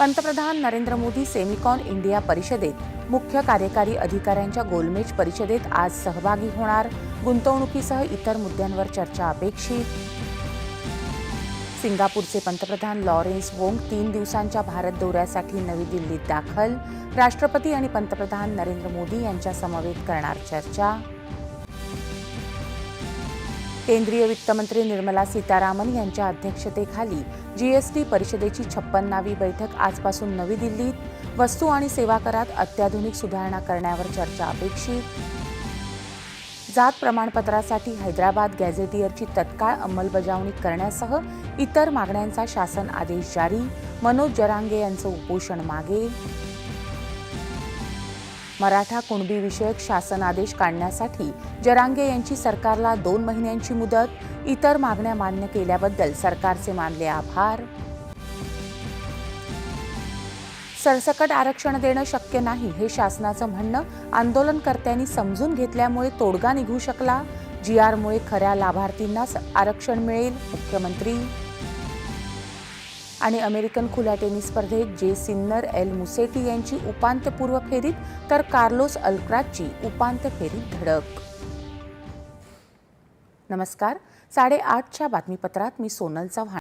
पंतप्रधान Narendra Modi Semicon India परिषदेत मुख्य कार्यकारी अधिकाऱ्यांच्या गोलमेज परिषदेत आज सहभागी होणार. गुंतवणुकीसह इतर मुद्द्यांवर चर्चा अपेक्षित. सिंगापूरचे पंतप्रधान लॉरेन्स वोंग तीन दिवसांच्या भारत दौऱ्यासाठी नवी दिल्लीत दाखल. राष्ट्रपती आणि पंतप्रधान नरेंद्र मोदी यांच्या समवेत करणार चर्चा. केंद्रीय वित्तमंत्री निर्मला सीतारामन यांच्या अध्यक्षतेखाली जीएसटी परिषदेची छप्पन्नावी बैठक आजपासून नवी दिल्लीत. वस्तू आणि सेवा करात अत्याधुनिक सुधारणा करण्यावर चर्चा अपेक्षित. जात प्रमाणपत्रासाठी हैदराबाद गॅझेटियरची तत्काळ अंमलबजावणी करण्यासह इतर मागण्यांचा शासन आदेश जारी. मनोज जरांगे यांचं उपोषण मागे. मराठा कुणबी विषयक शासन आदेश काढण्यासाठी जरांगे यांची सरकारला दोन महिन्यांची मुदत इतर मागण्या मान्य केल्याबद्दल सरकारचे मानले आभार. सरसकट आरक्षण देणं शक्य नाही हे शासनाचं म्हणणं आंदोलनकर्त्यांनी समजून घेतल्यामुळे तोडगा निघू शकला. जी आरमुळे खऱ्या लाभार्थींनाच आरक्षण मिळेल मुख्यमंत्री आणि अमेरिकन खुल्या टेनिस स्पर्धेत जे सिन्नर एल मुसेटी यांची उपांत्यपूर्व फेरीत तर कार्लोस अल्क्राजची उपांत्य फेरीत धडक. नमस्कार. साडेआठच्या बातमीपत्रात मी सोनल चव्हाण.